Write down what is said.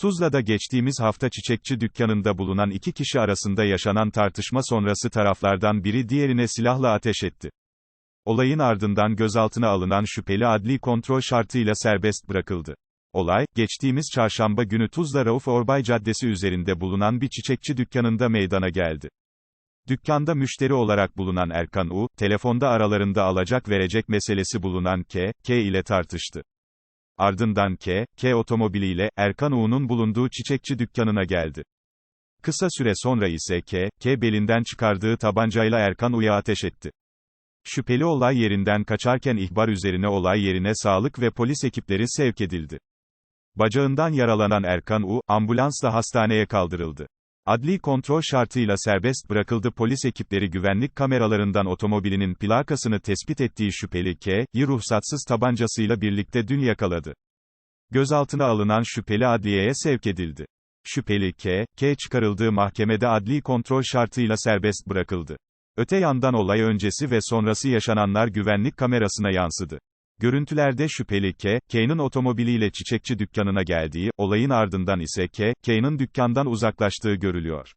Tuzla'da geçtiğimiz hafta çiçekçi dükkanında bulunan iki kişi arasında yaşanan tartışma sonrası taraflardan biri diğerine silahla ateş etti. Olayın ardından gözaltına alınan şüpheli adli kontrol şartıyla serbest bırakıldı. Olay, geçtiğimiz çarşamba günü Tuzla Rauf Orbay Caddesi üzerinde bulunan bir çiçekçi dükkanında meydana geldi. Dükkanda müşteri olarak bulunan Erkan U, telefonda aralarında alacak verecek meselesi bulunan K, K ile tartıştı. Ardından K, K otomobiliyle, Erkan U'nun bulunduğu çiçekçi dükkanına geldi. Kısa süre sonra ise K, K belinden çıkardığı tabancayla Erkan U'ya ateş etti. Şüpheli olay yerinden kaçarken ihbar üzerine olay yerine sağlık ve polis ekipleri sevk edildi. Bacağından yaralanan Erkan U, ambulansla hastaneye kaldırıldı. Adli kontrol şartıyla serbest bırakıldı polis ekipleri güvenlik kameralarından otomobilinin plakasını tespit ettiği şüpheli K'yi ruhsatsız tabancasıyla birlikte dün yakaladı. Gözaltına alınan şüpheli adliyeye sevk edildi. Şüpheli K, K çıkarıldığı mahkemede adli kontrol şartıyla serbest bırakıldı. Öte yandan olay öncesi ve sonrası yaşananlar güvenlik kamerasına yansıdı. Görüntülerde şüpheli K, K'nın otomobiliyle çiçekçi dükkanına geldiği, olayın ardından ise K, K'nın dükkandan uzaklaştığı görülüyor.